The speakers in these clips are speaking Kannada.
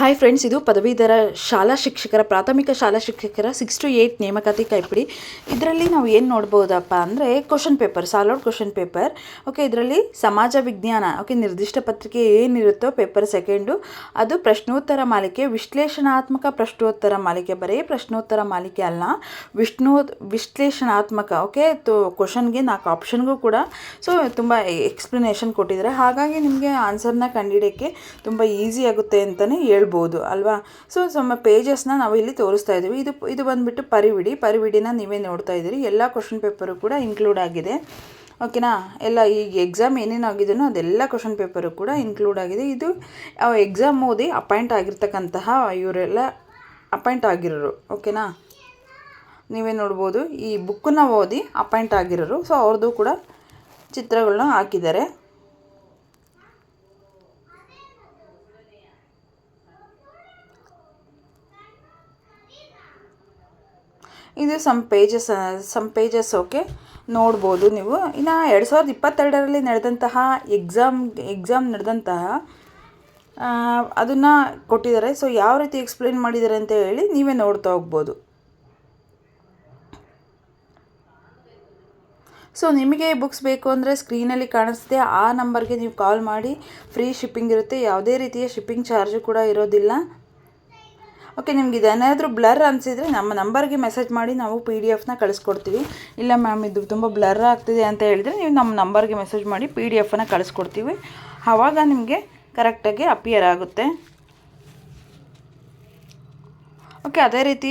ಹಾಯ್ ಫ್ರೆಂಡ್ಸ್ ಇದು ಪದವೀಧರ ಶಾಲಾ ಶಿಕ್ಷಕರ, ಪ್ರಾಥಮಿಕ ಶಾಲಾ ಶಿಕ್ಷಕರ ಸಿಕ್ಸ್ ಟು ಏಯ್ಟ್ ನೇಮಕಾತಿ ಕೈಪಿಡಿ ಇದರಲ್ಲಿ ನಾವು ಏನು ನೋಡ್ಬೋದಪ್ಪ ಅಂದರೆ question paper solved question paper okay ಇದರಲ್ಲಿ ಸಮಾಜ ವಿಜ್ಞಾನ ಓಕೆ ನಿರ್ದಿಷ್ಟ ಪತ್ರಿಕೆ ಏನಿರುತ್ತೋ ಪೇಪರ್ ಸೆಕೆಂಡು ಅದು ಪ್ರಶ್ನೋತ್ತರ ಮಾಲಿಕೆ, ವಿಶ್ಲೇಷಣಾತ್ಮಕ ಪ್ರಶ್ನೋತ್ತರ ಮಾಲಿಕೆ, ಬರೀ ಪ್ರಶ್ನೋತ್ತರ ಮಾಲಿಕೆ ಅಲ್ಲ, ವಿಷ್ಣು, ವಿಶ್ಲೇಷಣಾತ್ಮಕ ಓಕೆ ತು ಕ್ವಶನ್ಗೆ ನಾಲ್ಕು ಆಪ್ಷನ್ಗೂ ಕೂಡ ಸೊ ತುಂಬ ಎಕ್ಸ್ಪ್ಲನೇಷನ್ ಕೊಟ್ಟಿದ್ದಾರೆ. ಹಾಗಾಗಿ ನಿಮಗೆ ಆನ್ಸರ್ನ ಕಂಡುಹಿಡಿಯೋಕ್ಕೆ ತುಂಬ ಈಸಿ ಆಗುತ್ತೆ ಅಂತಲೇ ಹೇಳ್ಬೋದು. ಅಲ್ವಾ? ಸೊ ನಮ್ಮ ಪೇಜಸ್ನ ನಾವು ಇಲ್ಲಿ ತೋರಿಸ್ತಾ ಇದ್ದೀವಿ. ಇದು ಇದು ಬಂದುಬಿಟ್ಟು ಪರಿವಿಡಿ. ಪರಿವಿಡಿನ ನೀವೇ ನೋಡ್ತಾ ಇದ್ದೀರಿ. ಎಲ್ಲ ಕ್ವಶನ್ ಪೇಪರು ಕೂಡ ಇನ್ಕ್ಲೂಡ್ ಆಗಿದೆ. ಓಕೆನಾ ಎಲ್ಲ ಈಗ ಎಕ್ಸಾಮ್ ಏನೇನು ಆಗಿದೆಯೋ ಅದೆಲ್ಲ ಕ್ವಶನ್ ಪೇಪರು ಕೂಡ ಇನ್ಕ್ಲೂಡ್ ಆಗಿದೆ. ಇದು ಎಕ್ಸಾಮ್ ಓದಿ ಅಪಾಯಿಂಟ್ ಆಗಿರ್ತಕ್ಕಂತಹ ಇವರೆಲ್ಲ ಅಪಾಯಿಂಟ್ ಆಗಿರೋರು. ಓಕೆನಾ ನೀವೇ ನೋಡ್ಬೋದು. ಈ ಬುಕ್ಕನ್ನ ಓದಿ ಅಪಾಯಿಂಟ್ ಆಗಿರೋರು. ಸೊ ಅವ್ರದ್ದು ಕೂಡ ಚಿತ್ರಗಳನ್ನ ಹಾಕಿದ್ದಾರೆ. ಇದು some pages some pages okay ನೋಡ್ಬೋದು ನೀವು. ಇನ್ನು ಎರಡು ಸಾವಿರದ ಇಪ್ಪತ್ತೆರಡರಲ್ಲಿ ನಡೆದಂತಹ ಎಕ್ಸಾಮ್ ಎಕ್ಸಾಮ್ ನಡೆದಂತಹ ಅದನ್ನು ಕೊಟ್ಟಿದ್ದಾರೆ. ಸೊ ಯಾವ ರೀತಿ ಎಕ್ಸ್ಪ್ಲೇನ್ ಮಾಡಿದ್ದಾರೆ ಅಂತ ಹೇಳಿ ನೀವೇ ನೋಡ್ತಾ ಹೋಗ್ಬೋದು. ಸೊ ನಿಮಗೆ ಬುಕ್ಸ್ ಬೇಕು ಅಂದರೆ ಸ್ಕ್ರೀನಲ್ಲಿ ಕಾಣಿಸ್ತಿದೆ. ಆ ನಂಬರ್ಗೆ ನೀವು ಕಾಲ್ ಮಾಡಿ. ಫ್ರೀ ಶಿಪ್ಪಿಂಗ್ ಇರುತ್ತೆ. ಯಾವುದೇ ರೀತಿಯ ಶಿಪ್ಪಿಂಗ್ ಚಾರ್ಜು ಕೂಡ ಇರೋದಿಲ್ಲ. ಓಕೆ ನಿಮ್ಗೆ ಇದೇನಾದರೂ ಬ್ಲರ್ ಅನಿಸಿದರೆ ನಮ್ಮ ನಂಬರ್ಗೆ ಮೆಸೇಜ್ ಮಾಡಿ ನಾವು ಪಿ ಡಿ ಎಫ್ನ ಕಳಿಸ್ಕೊಡ್ತೀವಿ. ಇಲ್ಲ ಮ್ಯಾಮ್ ಇದು ತುಂಬ ಬ್ಲರ್ ಆಗ್ತಿದೆ ಅಂತ ಹೇಳಿದರೆ ನೀವು ನಮ್ಮ ನಂಬರ್ಗೆ ಮೆಸೇಜ್ ಮಾಡಿ ಪಿ ಡಿ ಎಫನ್ನು ಕಳಿಸ್ಕೊಡ್ತೀವಿ. ಆವಾಗ ನಿಮಗೆ ಕರೆಕ್ಟಾಗಿ ಅಪಿಯರ್ ಆಗುತ್ತೆ. ಓಕೆ ಅದೇ ರೀತಿ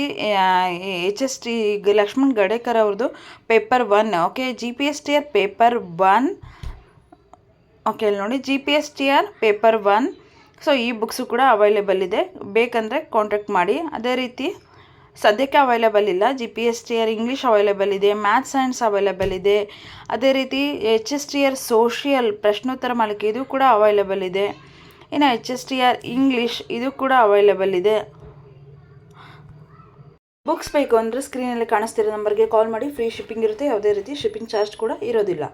H S T Lakshman Gadekar ಅವ್ರದ್ದು paper one okay G P S T R paper one okay ಇಲ್ಲಿ ನೋಡಿ G P S T R paper one so ಈ ಬುಕ್ಸು ಕೂಡ ಅವೈಲೇಬಲ್ ಇದೆ. ಬೇಕಂದರೆ ಕಾಂಟ್ಯಾಕ್ಟ್ ಮಾಡಿ. ಅದೇ ರೀತಿ ಸದ್ಯಕ್ಕೆ ಅವೈಲೇಬಲ್ ಇಲ್ಲ. G P S T R English available ಇದೆ. ಮ್ಯಾಥ್ಸ್ ಸೈನ್ಸ್ ಅವೈಲೇಬಲ್ ಇದೆ. ಅದೇ ರೀತಿ H S T R social ಪ್ರಶ್ನೋತ್ತರ ಮಾಲಿಕೆ, ಇದು ಕೂಡ ಅವೈಲೇಬಲ್ ಇದೆ. ಇನ್ನು H S T R English ಇದು ಕೂಡ ಅವೈಲೇಬಲ್ ಇದೆ. ಬುಕ್ಸ್ ಬೇಕು ಅಂದರೆ ಸ್ಕ್ರೀನಲ್ಲಿ ಕಾಣಿಸ್ತಿರೋ ನಂಬರ್ಗೆ ಕಾಲ್ ಮಾಡಿ. ಫ್ರೀ ಶಿಪ್ಪಿಂಗ್ ಇರುತ್ತೆ. ಯಾವುದೇ ರೀತಿ ಶಿಪ್ಪಿಂಗ್ ಚಾರ್ಜ್ ಕೂಡ ಇರೋದಿಲ್ಲ.